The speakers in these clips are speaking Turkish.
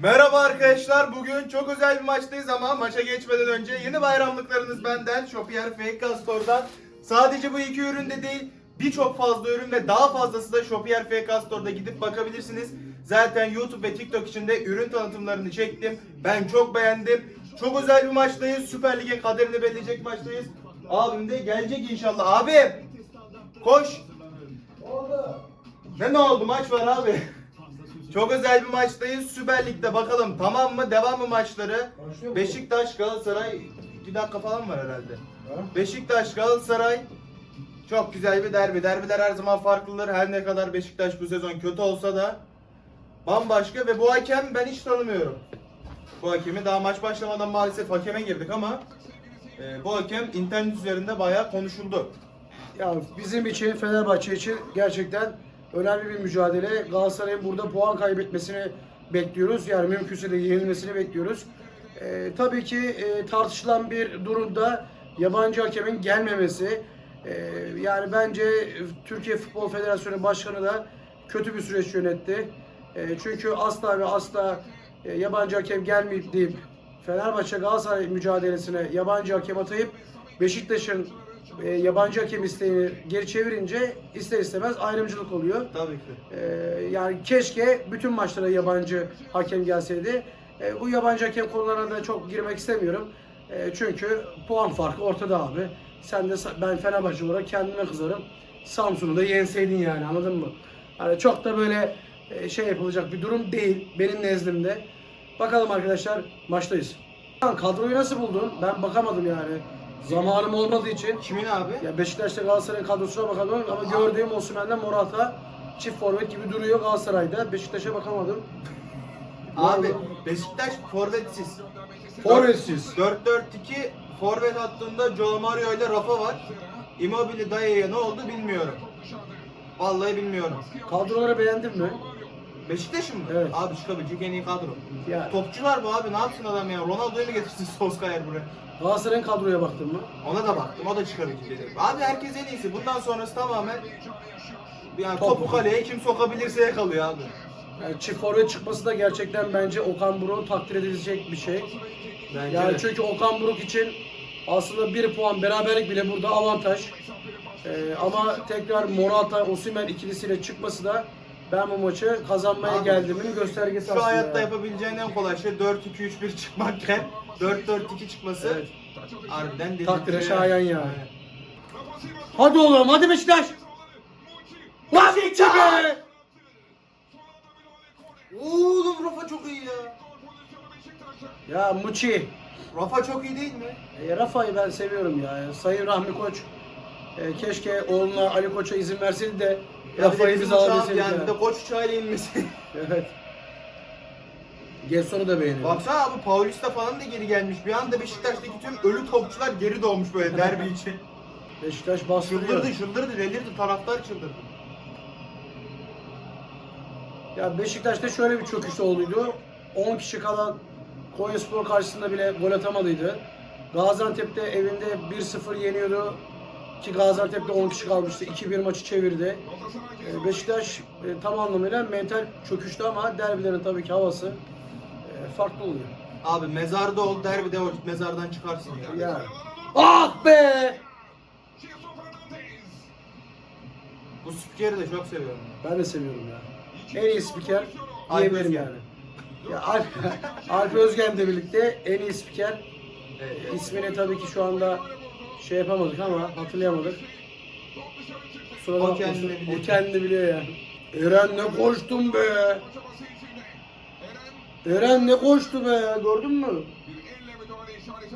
Merhaba arkadaşlar. Bugün çok özel bir maçtayız ama maça geçmeden önce yeni bayramlıklarınız benden Shopier Fake Castore'dan. Sadece bu iki üründe değil birçok fazla ürün ve daha fazlası da Shopier Fake Castore'da gidip bakabilirsiniz. Zaten YouTube ve TikTok için de ürün tanıtımlarını çektim. Ben çok beğendim. Çok özel bir maçtayız. Süper Lig'in kaderini belirleyecek maçtayız. Abim de gelecek inşallah. Abi koş. Ne ne oldu maç var abi. Çok özel bir maçtayız. Süper Lig'de bakalım tamam mı? Devam mı maçları? Başlıyor mu? Beşiktaş Galatasaray 2 dakika falan var herhalde. Beşiktaş Galatasaray çok güzel bir derbi. Derbiler her zaman farklıdır. Her ne kadar Beşiktaş bu sezon kötü olsa da bambaşka ve bu hakem ben hiç tanımıyorum. Bu hakemi daha maç başlamadan maalesef hakeme girdik ama e, bu hakem internet üzerinde bayağı konuşuldu. Ya bizim için Fenerbahçe için gerçekten önemli bir mücadele. Galatasaray'ın burada puan kaybetmesini bekliyoruz. Yani mümkünse de yenilmesini bekliyoruz. Ee, tabii ki e, tartışılan bir durumda yabancı hakemin gelmemesi. Ee, yani bence Türkiye Futbol Federasyonu Başkanı da kötü bir süreç yönetti. Ee, çünkü asla ve asla e, yabancı hakem gelmeyip deyip Fenerbahçe Galatasaray mücadelesine yabancı hakem atayıp Beşiktaş'ın e, yabancı hakem isteğini geri çevirince ister istemez ayrımcılık oluyor. Tabii ki. E, yani keşke bütün maçlara yabancı hakem gelseydi. E, bu yabancı hakem konularına da çok girmek istemiyorum. E, çünkü puan farkı ortada abi. Sen de ben Fenerbahçe olarak kendime kızarım. Samsun'u da yenseydin yani anladın mı? Hani çok da böyle e, şey yapılacak bir durum değil benim nezdimde. Bakalım arkadaşlar maçtayız. Kadroyu nasıl buldun? Ben bakamadım yani. Zamanım olmadığı için. Kimin abi? Ya Beşiktaş'ta Galatasaray'ın kadrosuna bakalım ama gördüğüm Osimhen'den Morata çift forvet gibi duruyor Galatasaray'da. Beşiktaş'a bakamadım. Abi? Beşiktaş forvetsiz. Forvetsiz. 4-4-2 forvet hattında Joe Mario ile Rafa var. Immobile Daya'ya ne oldu bilmiyorum. Vallahi bilmiyorum. Kadroları beğendin mi? Beşiktaş'ın mı? Evet. Abi çıkabilecek en iyi kadro. Ya Topçu var bu abi ne yapsın adam ya? Ronaldo'yu mu getirsin Solskjaer buraya? Galatasaray'ın kadroya baktın mı? Ona da baktım o da çıkabilecek. Abi herkes en iyisi. Bundan sonrası tamamen yani Top. topu kaleye kim sokabilirse yakalıyor abi. Yani çift forvet çıkması da gerçekten bence Okan Buruk'un takdir edilecek bir şey. Bence Yani de. çünkü Okan Buruk için aslında bir puan beraberlik bile burada avantaj. Ee, ama tekrar Morata, Osimhen ikilisiyle çıkması da ben bu maçı kazanmaya Abi, geldiğimin göstergesi Şu aslında. hayatta ya. yapabileceğin en kolay şey 4-2-3-1 çıkmakken 4-4-2 çıkması Evet. harbiden delirtici. Takdire şayan yani. Hadi oğlum hadi Beşiktaş. Lan bitti be. Oğlum Rafa çok iyi ya. Ya Muçi. Rafa çok iyi değil mi? E, Rafa'yı ben seviyorum ya. Sayın Rahmi Koç. e, keşke oğluna Ali Koç'a izin verseydi de Ya bir de bizim uçağın- alabilseydik. Yani bir de koç uçağıyla inmesi. Evet. Gelson'u da beğeniyorum. Baksana abi Paulista falan da geri gelmiş. Bir anda Beşiktaş'taki tüm ölü topçular geri doğmuş böyle derbi için. Beşiktaş bastırıyor. Çıldırdı, çıldırdı, delirdi. Taraftar çıldırdı. Ya Beşiktaş'ta şöyle bir çöküş olduydu. 10 kişi kalan Konyaspor karşısında bile gol atamadıydı. Gaziantep'te evinde 1-0 yeniyordu. Ki Gaziantep'te 10 kişi kalmıştı. 2-1 maçı çevirdi. Ee, Beşiktaş e, tam anlamıyla mental çöküştü ama derbilerin tabii ki havası e, farklı oluyor. Abi mezarda ol, derbide o mezardan çıkarsın ya. Yani. Ah be! Bu spikeri de çok seviyorum. Ben de seviyorum ya. En iyi spiker Alp diyebilirim Özgen. yani. Ya Alp, Alp Özgen'le birlikte en iyi spiker Evet. İsmini tabii ki şu anda şey yapamadık ama hatırlayamadık. Kusura O bakmasın. kendini biliyor. O kendini biliyor yani. Eren ne koştun be? Eren ne koştu be? Gördün mü?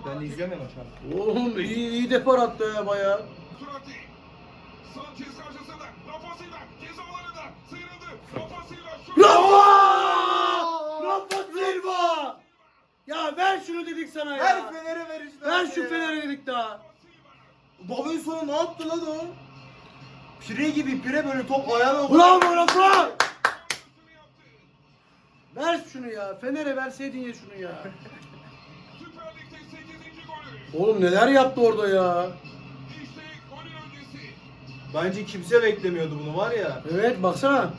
Ben ya maçı. Oğlum iyi, iyi depar attı ya bayağı. Rafa! Rafa Silva! Ya ver şunu dedik sana ya. Her Fener'e ver işte. Ver şu ya. Fener'e dedik daha. Davinson ne yaptı lan o? Pire gibi pire böyle top ayağına Bravo Rafa! Ver şunu ya. Fener'e verseydin ya şunu ya. Süper Lig'de 8. golü. Oğlum neler yaptı orada ya. Bence kimse beklemiyordu bunu var ya. Evet baksana.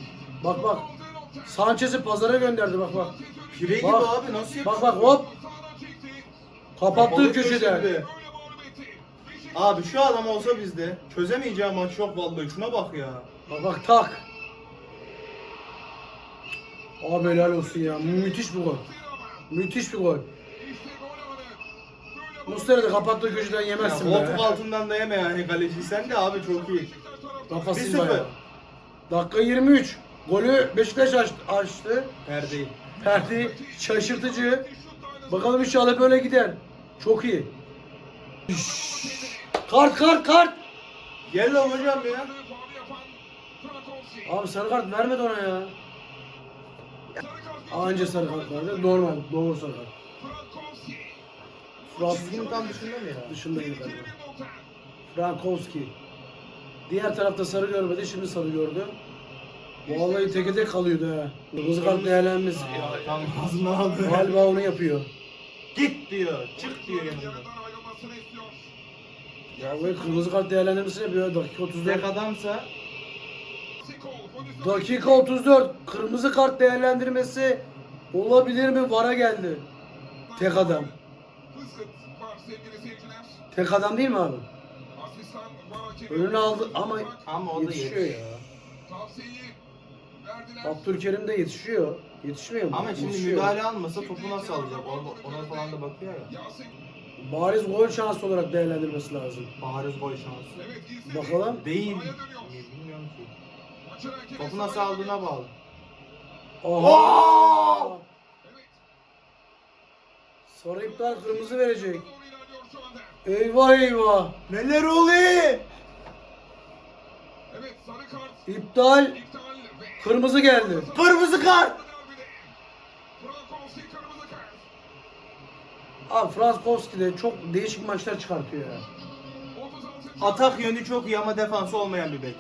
Bak bak. Sanchez'i pazara gönderdi bak bak. Pire gibi Bak. abi nasıl yapıyor? Bak bak hop. Kapattığı Balık köşeden. köşede. Abi şu adam olsa bizde çözemeyeceğim maç yok vallahi şuna bak ya. Bak bak tak. Abi helal olsun ya. Müthiş bir gol. Müthiş bir gol. Muslera da kapattığı köşeden ya yemezsin koltuk be. altından da yeme yani kaleci sen de abi çok iyi. Rafa 1-0. Silva ya. Dakika 23. Golü Beşiktaş açtı. açtı. Perdeyi. Ferdi şaşırtıcı. Bakalım inşallah böyle gider. Çok iyi. Kart kart kart. Gel lan hocam ya. Abi sarı kart vermedi ona ya. Anca sarı kart verdi. Normal. Doğru sarı kart. Frankowski. Frans Çizginin tam dışında mı ya? dışındaydı Tehlikeli galiba. Frankowski. Diğer tarafta sarı görmedi. Şimdi sarı gördü. Vallahi teke tek kalıyordu ha. Kırmızı kart değerlenmesi. Ya, tam ağzından aldı. Galiba onu yapıyor. Git diyor. Çık diyor yanından. Ya bu kırmızı kart değerlendirmesi yapıyor. Dakika 34. Tek adamsa. Dakika 34. Kırmızı kart değerlendirmesi olabilir mi? Vara geldi. Tek adam. Tek adam değil mi abi? Önünü aldı ama ama o da yetişiyor ya. Abdülkerim de yetişiyor. Yetişmiyor mu? Ama şimdi Yetişiyor. müdahale almasa topu nasıl alacak? Ona, ona falan da bakıyor ya. Bariz gol şansı olarak değerlendirmesi lazım. Bariz gol şansı. Bakalım. Değil. Bilmiyorum ki. Hakemi Topu nasıl aldığına bağlı. Oha! Evet. Sarı iptal kırmızı verecek. Eyvah eyvah. Neler oluyor? Evet sarı kart. İptal. Kırmızı geldi. Kırmızı kart. Abi Frankowski de çok değişik maçlar çıkartıyor ya. 36. Atak yönü çok iyi ama defansı olmayan bir bek.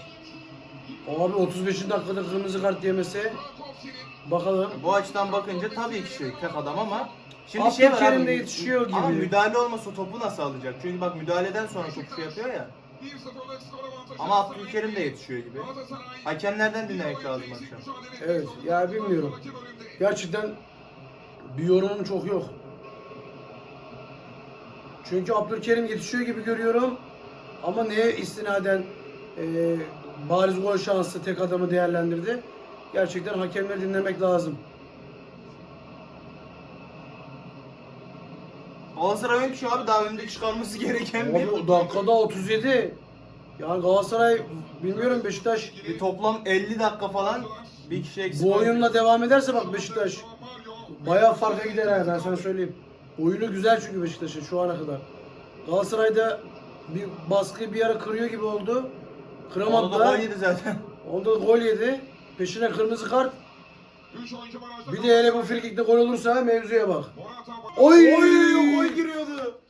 Abi 35. dakikada kırmızı kart. Frankowski'nin Bakalım. Bu açıdan bakınca tabii ki şey tek adam ama şimdi şey var Abdülkerim abi. de yetişiyor Ama gibi. müdahale olmasa topu nasıl alacak? Çünkü bak müdahaleden sonra topu şey yapıyor ya. 1-0'lık skor avantajı. Ama Abdülkerim de yetişiyor gibi. Hakemlerden dinlemek lazım akşam. Evet ya bilmiyorum. Gerçekten bir yorumum çok yok. Çünkü Abdülkerim yetişiyor gibi görüyorum. Ama neye istinaden e, bariz gol şansı tek adamı değerlendirdi. Gerçekten hakemleri dinlemek lazım. Galatasaray oyun şu abi daha önde çıkarması gereken bir, Abi dakikada 37. Yani Galatasaray bilmiyorum Beşiktaş bir toplam 50 dakika falan bir kişi eksik. bu oyunla devam ederse bak Beşiktaş bayağı farka gider ha ben sana söyleyeyim. Oyunu güzel çünkü Beşiktaş'ın şu ana kadar. Galatasaray'da bir baskıyı bir ara kırıyor gibi oldu. Kıramadı Orada da. gol yedi zaten. Onda gol yedi. Peşine kırmızı kart. Üç oyuncu barajda Bir de hele bu frikikte gol olursa mevzuya bak. Oy! Oy gol giriyordu.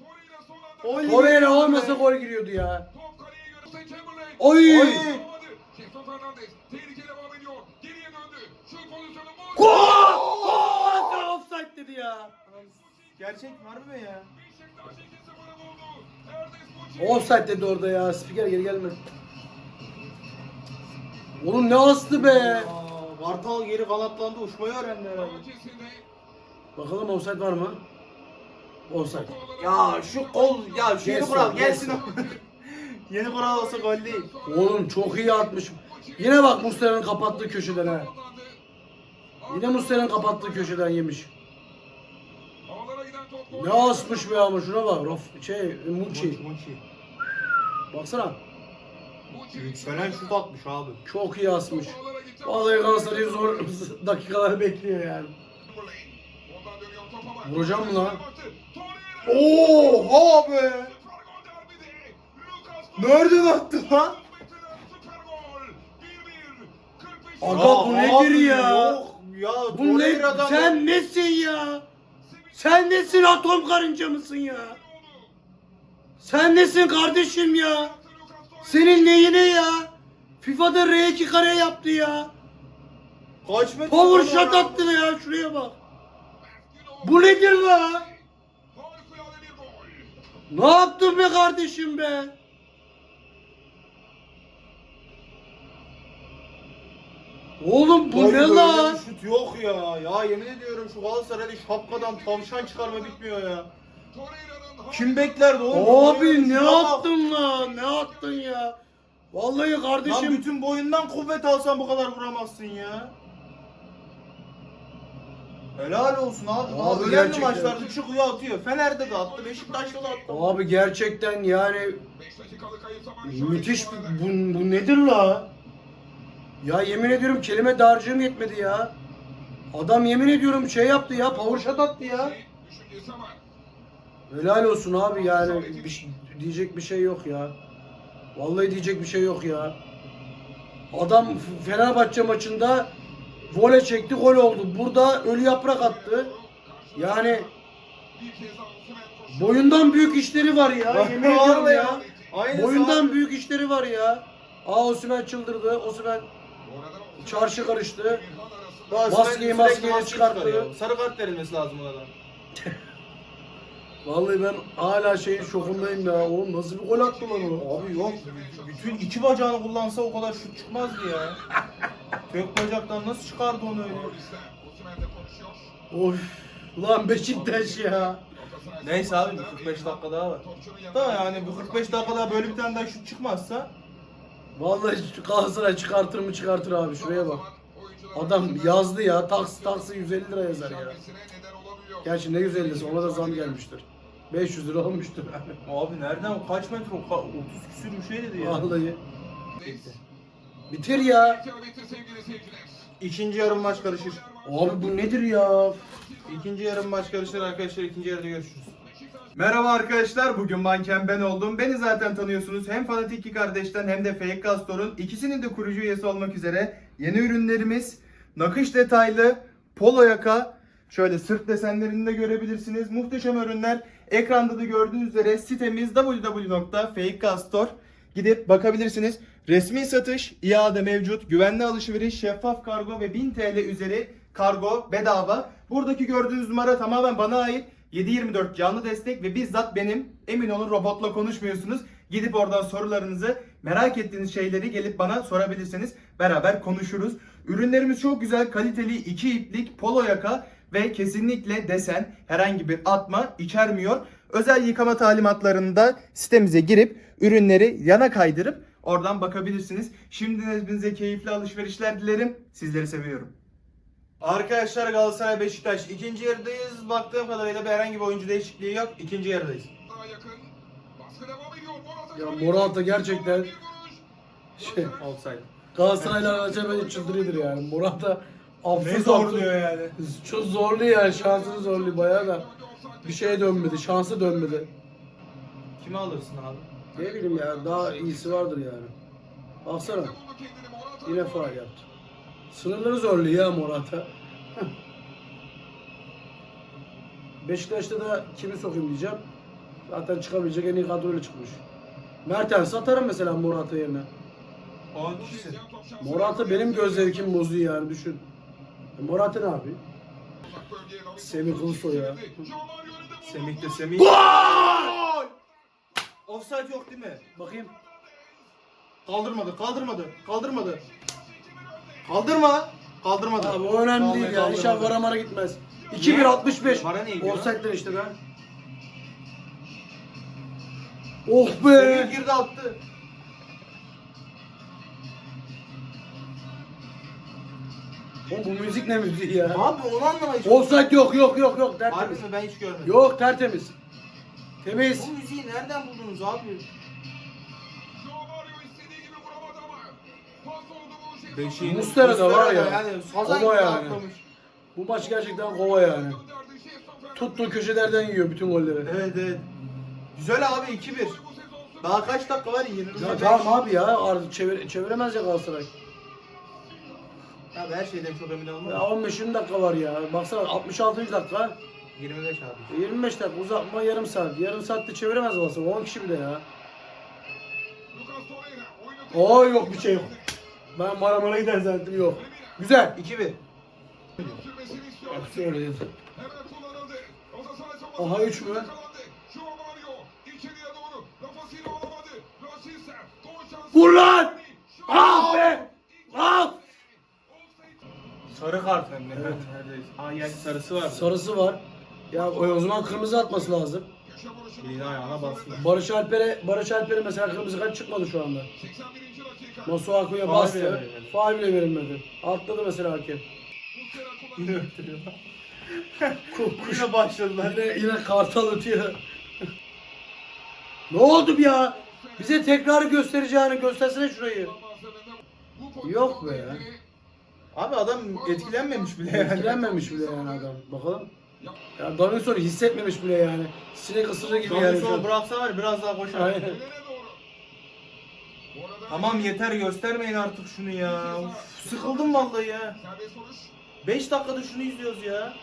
Torreira olmasa gol giriyordu ya. Oy! Oy! Gol! Gol! Offside dedi ya. Gerçek mi harbi mi ya? Beşiktaş 2-0'ı buldu. Ernest Muçi. Offside dedi orada ya. Spiker geri gelme. Oğlum ne astı be. Aa, Kartal geri kanatlandı uçmayı öğrendi herhalde. Bakalım offside var mı? Offside. Ya şu kol ya şu yeni Gelsin, kural gelsin. yeni kural olsa gol değil. Oğlum çok iyi atmış. Yine bak Muslera'nın kapattığı köşeden ha. Yine Muslera'nın kapattığı köşeden yemiş. Ne asmış be ama şuna bak. Rof, şey, Muçi. Muçi. Baksana. Yükselen şut atmış abi. Çok iyi asmış. Vallahi Galatasaray'ı zor dakikalar bekliyor yani. Vuracağım mı lan? Oha be. Nereden attı lan? Metreden süper gol. 1-1. 45. Aga bu nedir ya? Ya. Bu ne? Sen nesin ya? Sen nesin atom karınca mısın ya? Sen nesin kardeşim ya? Senin neyine ya? FIFA'da R2 kare yaptı ya. Kaç metre? Power shot attı ya şuraya bak. Bu nedir la? Ne yaptın be kardeşim be? Oğlum bu Oğlum ne böyle lan? bir Şut yok ya. Ya yemin ediyorum şu Galatasaray'da şapkadan tavşan çıkarma bitmiyor ya. Kim beklerdi oğlum? Abi ne bak. attın lan? Ne attın ya? Vallahi Lan kardeşim bütün boyundan kuvvet alsan bu kadar vuramazsın ya. Helal olsun abi. Daha Abi önemli gerçekten. maçlarda çıkıyor atıyor. Fener'de de attı, Beşiktaş'ta da attı. abi gerçekten yani 5 dakikalık kayıp zaman. müthiş bu, bu nedir la? Ya yemin ediyorum kelime dağarcığım yetmedi ya. Adam yemin ediyorum şey yaptı ya power shot attı ya. Helal olsun abi yani bir şey- diyecek bir şey yok ya. Vallahi diyecek bir şey yok ya. Adam Fenerbahçe maçında voley çekti gol oldu. Burada ölü yaprak attı. Yani boyundan büyük işleri var ya. Yemin ediyorum ya. Aynı Boyundan büyük işleri var ya. Aa Osimhen çıldırdı. Osimhen- çarşı karıştı. Maskeyi maskeyi çıkarttı. Sarı kart verilmesi lazım ona da. Vallahi ben hala şeyin şokundayım ya. Oğlum nasıl bir gol attı lan o? Abi yok. Bütün iki bacağını kullansa o kadar şut çıkmazdı ya. Tek bacaktan nasıl çıkardı onu öyle? Of. Ulan Beşiktaş ya. Neyse abi savunmasında 45 dakika daha var. Da yani bu 45 dakikada böyle bir tane daha şut çıkmazsa Vallahi Galatasaray çıkartır mı çıkartır abi şuraya bak. Adam yazdı ya taksi taksi 150 lira yazar ya. Gerçi ne 150'si ona da zam gelmiştir. 500 lira olmuştur abi nereden kaç metre o ka- 30 küsür bir şey dedi ya. Vallahi. Bitir ya. İkinci yarım maç karışır. Abi bu nedir ya? İkinci yarım maç karışır arkadaşlar. ikinci yarıda görüşürüz. Merhaba arkadaşlar. Bugün manken ben oldum. Beni zaten tanıyorsunuz. Hem Fanatik iki kardeşten hem de Fake Castor'un ikisinin de kurucu üyesi olmak üzere yeni ürünlerimiz nakış detaylı polo yaka şöyle sırt desenlerini de görebilirsiniz. Muhteşem ürünler. Ekranda da gördüğünüz üzere sitemiz www.fakecastor gidip bakabilirsiniz. Resmi satış, iade mevcut, güvenli alışveriş, şeffaf kargo ve 1000 TL üzeri kargo bedava. Buradaki gördüğünüz numara tamamen bana ait. 7/24 canlı destek ve bizzat benim. Emin olun robotla konuşmuyorsunuz. Gidip oradan sorularınızı, merak ettiğiniz şeyleri gelip bana sorabilirsiniz. Beraber konuşuruz. Ürünlerimiz çok güzel, kaliteli iki iplik polo yaka ve kesinlikle desen herhangi bir atma içermiyor. Özel yıkama talimatlarında sitemize girip ürünleri yana kaydırıp oradan bakabilirsiniz. Şimdiden hepinize keyifli alışverişler dilerim. Sizleri seviyorum. Arkadaşlar Galatasaray Beşiktaş ikinci yarıdayız. Baktığım kadarıyla bir herhangi bir oyuncu değişikliği yok. İkinci yarıdayız. Daha yakın. Baskı devam ediyor. Morata Ya. Morata gerçekten-. Şey, Offside. Galatasaray'la acaba çıldırıyordur yani. Murat da Ne absürt zorluyor yani. Çok zorlu yani şansını zorlu bayağı da. Bir şeye dönmedi, şansı dönmedi. Kimi alırsın abi? Ne bileyim ya daha iyisi vardır yani. Baksana Morata. yine faal yaptı. Sınırları zorluyor ya Morata. Heh. Beşiktaş'ta da kimi sokayım diyeceğim. Zaten çıkabilecek en iyi kadroyla çıkmış. Mertens satarım mesela Morata yerine. 10 kişi. Morata benim göz zevkim bozuyor yani düşün. E Morata ne yapıyor? Semih Kılıçsoy ya. Semih de Semih. Gol! Offside yok değil mi? Bakayım. Kaldırmadı, kaldırmadı, kaldırmadı. Kaldırma. Kaldırmadı. Abi o önemli değil ya. İnşallah vara mara gitmez. 2-1 65. Vara ne gidiyor? Offside'den işte be. Oh be. girdi attı. Oğlum bu müzik ne müziği ya? Abi onu anlamayı Offside yok yok yok yok Harbi tertemiz. mi ben hiç görmedim. Yok tertemiz. Temiz. Bu müziği nereden buldunuz abi? Beşiğin Mustera da var ya. Yani gibi yani. atlamış. Bu maç gerçekten kova yani. Tuttuğu köşelerden yiyor bütün golleri. Evet evet. Güzel abi 2-1. Daha kaç dakika var? 25. Ya tamam abi ya artık çevir, çeviremez ya Galatasaray. Abi her şeyden çok emin olmam. Ya 15-20 dakika var ya. Baksana 66. dakika. 25 abi. 25 dakika uzatma yarım saat. Yarım saatte çeviremez Galatasaray. 10 kişi bile ya. Oo yok bir şey yok. Ben Maramar'a gider zannettim yok. Güzel. 2-1. Hepsi öyle dedi. Aha, Aha üç 3 mü? mü? Vur lan! Ah be! Ah! Sarı kart hem de. Evet. Neredeyse. Aa yani sarısı var. Sarısı var. Ya o o zaman kırmızı atması lazım. Elini ayağına bastı. Barış Alper'e Barış Alper'e mesela kırmızı kart çıkmadı şu anda. 81. dakika. Masuaku'ya Faul bile bastı. verilmedi. Faul bile verilmedi. Atladı mesela hakem. Yine öttürüyorlar. Ku- kuş- Yine başladılar. Yine, yine kartal ötüyor. ne oldu ya? Bize tekrarı göstereceğini göstersene şurayı. Yok be ya. Abi adam etkilenmemiş bile yani. Etkilenmemiş bile yani adam. Bakalım. Ya Davinson hissetmemiş bile yani. Sinek ısırır gibi yani. şu bıraksa var ya, biraz daha koşar. Aynen. Tamam yeter göstermeyin artık şunu ya. Uf, sıkıldım vallahi ya. serbest vuruş. 5 dakikada şunu izliyoruz ya.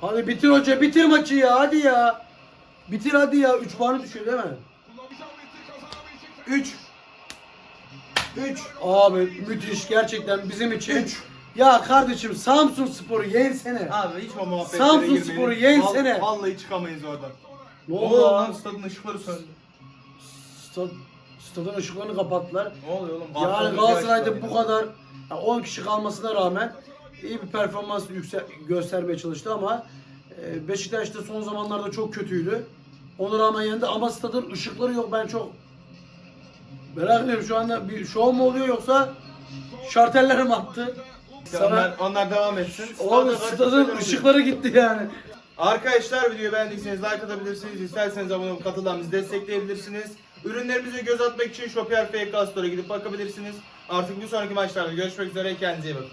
Hadi bitir hoca bitir maçı ya hadi ya. Bitir hadi ya. 3 puanı düşür değil mi? Kullanacağım etti kazanan Beşiktaş. 3 3 Abi müthiş gerçekten bizim için. Ya kardeşim Samsun Spor'u yensene. Abi hiç o muhabbetlere Samsun girmeyelim. Sporu yensene. Vallahi, vallahi çıkamayız oradan. Ne oldu lan? stadın ışıkları söndü. Stad, stadın ışıklarını kapattılar. Ne oluyor oğlum? Yani Balkonda Galatasaray'da bu kadar ya 10 kişi kalmasına rağmen iyi bir performans yüksel, göstermeye çalıştı ama e, Beşiktaş'ta son zamanlarda çok kötüydü. Ona rağmen yendi ama stadın ışıkları yok. Ben çok merak ediyorum şu anda bir şov mu oluyor yoksa şarteller mi attı? Yine. Onlar, onlar devam etsin. Oğlum stadın ışıkları gitti yani. Arkadaşlar videoyu beğendiyseniz like atabilirsiniz. İsterseniz abone olup katılan bizi destekleyebilirsiniz. Ürünlerimize göz atmak için Shopier Fake Store'a gidip bakabilirsiniz. Artık bir sonraki maçlarda görüşmek üzere. Kendinize iyi bakın.